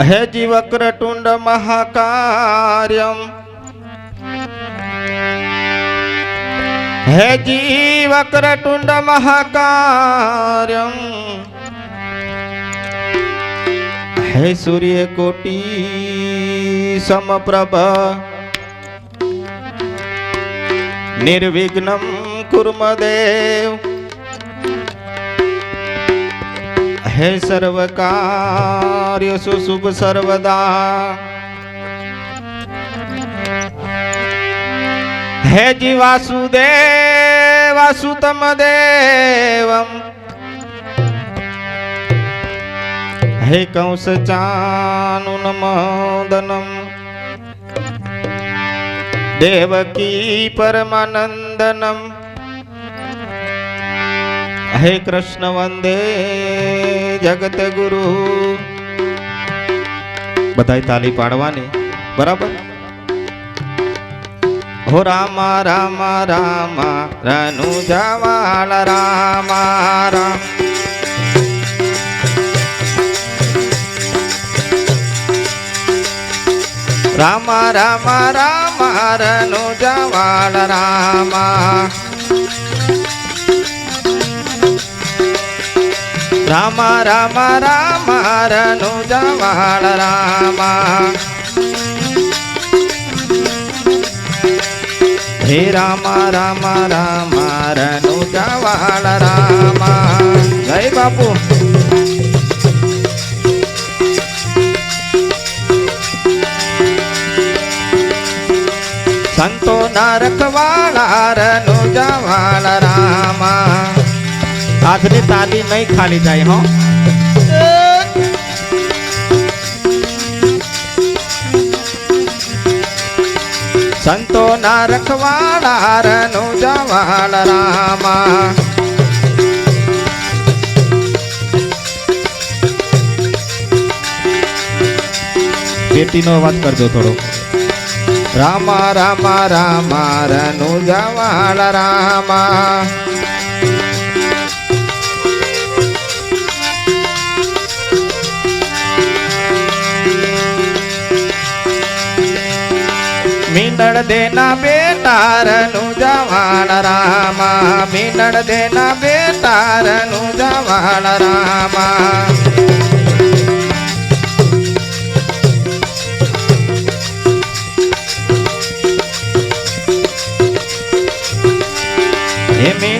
હે જીવક્રટુંડ મહાકાર્યમ. હે જીવક્રટુંડ મહાકાર્યમ. હે સૂર્ય કોટી સમપ્રભ. નિર્વિઘ્નમ કુર્મદેવ. હે સર્વકાર્યસુ શુભ સર્વદા. હે જીવાસુદેવાસુતમ દેવમ. હે કંસ ચાનુનમોદનમ દેવકી પરમાનંદનમ. હે કૃષ્ણ વંદે જગત ગુરુ. બધાય તાલી પાડવાની, બરાબર? હો રામા રામા રામા જવાળ રામા, રામ. રામા રામા રામા, રનુ જવાળ રામા. રામ રામ રામ રનુ જવાળ, રામ. હે રામ રામ રામ રનુ જવાળ, રામ. જય બાપુ. સંતો ના રખવાળા રનુ જવાળ હાથની તાલી નહીં ખાલી જાય, હો. સંતો ના રખવાળા રનુ જવાળ રામા. બેટીનો અવાજ કરજો થોડો. રામા રામા રામા રનુ જવાળ રામા. દેના બેટારનું જવાળ રામા મીનળ દેના બેટારનું જવાળ રામા.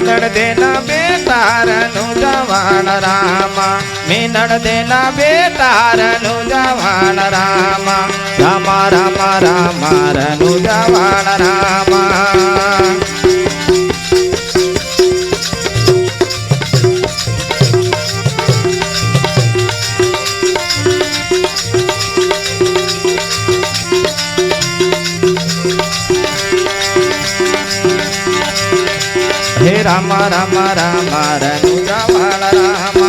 હે મીનળ દેના બેટારનું જવાળ રામા મીનળ દેના બેટારનું જવાળ રામા રામા રામા રામા રનું હે રામ રામ રામ રનું રામ.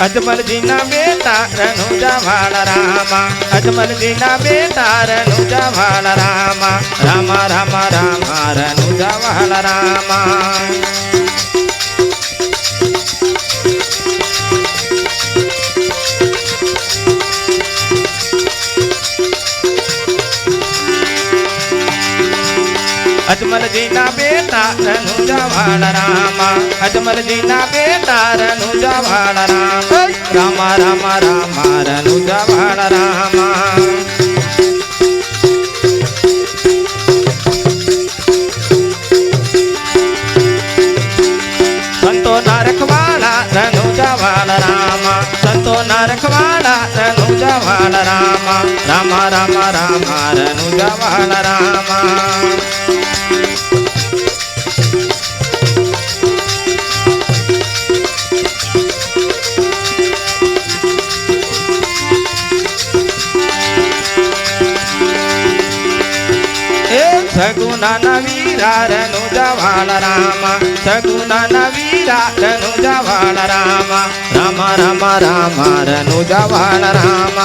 અજમલજીના બેટા રનુ જવાળ રામા. અજમલજીના બેટા રનુ જવાળ રામા. રામા રામા રામા રનુ જવાળ રામા. અજમલજીના બેટા રનુ જવાળ રામા. અજમલજીના બેટા રનુ જવાળ રામ. રામા રામા રામા રનુ જવાળ રામા. સંતો ના રખવાળા રનુ જવાળ રામા. સંતો ના રખવાળા રનુ જવાળ રામા. રામા રામા રામા રનુ જવાળ રામા. સગુના વીરા રનુજવાળ રામ. સગુના વીરા રનુજવાળ રામ. રામ રામ રામ રનુજવાળ રામ.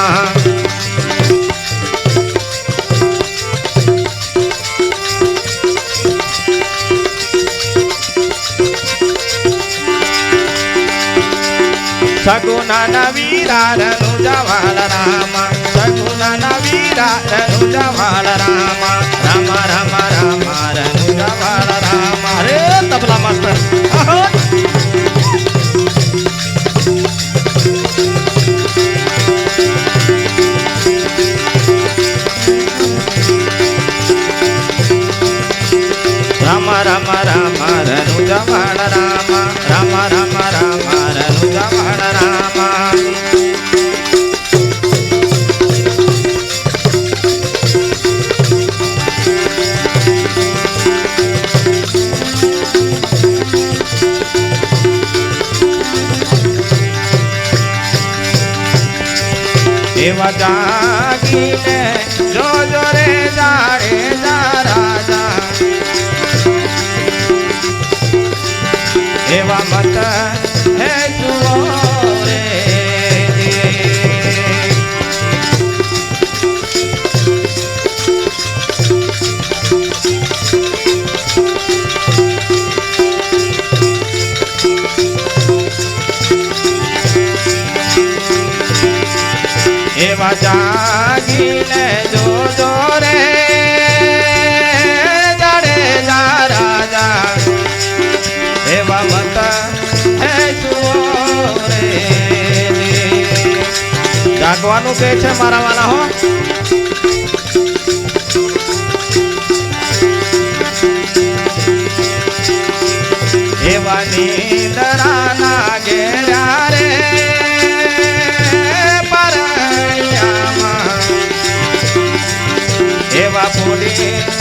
સગુના વીરા રનુજવાળ રામ. સગુના વીરા રનુજવાળ રામ. રામ રામ રામ રનુજવાળ રામ અરે તબલા માસ્ટર આહો! રામ રામ રામ રનુજવાળ રામ રામ રામ રામ રનુજવાળ એવા જાગીને જોજો રે જાડે રે જાગવાનું કે છે મારા વાલા હો? એવા એવા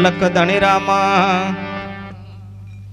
અલખ ધણી રામા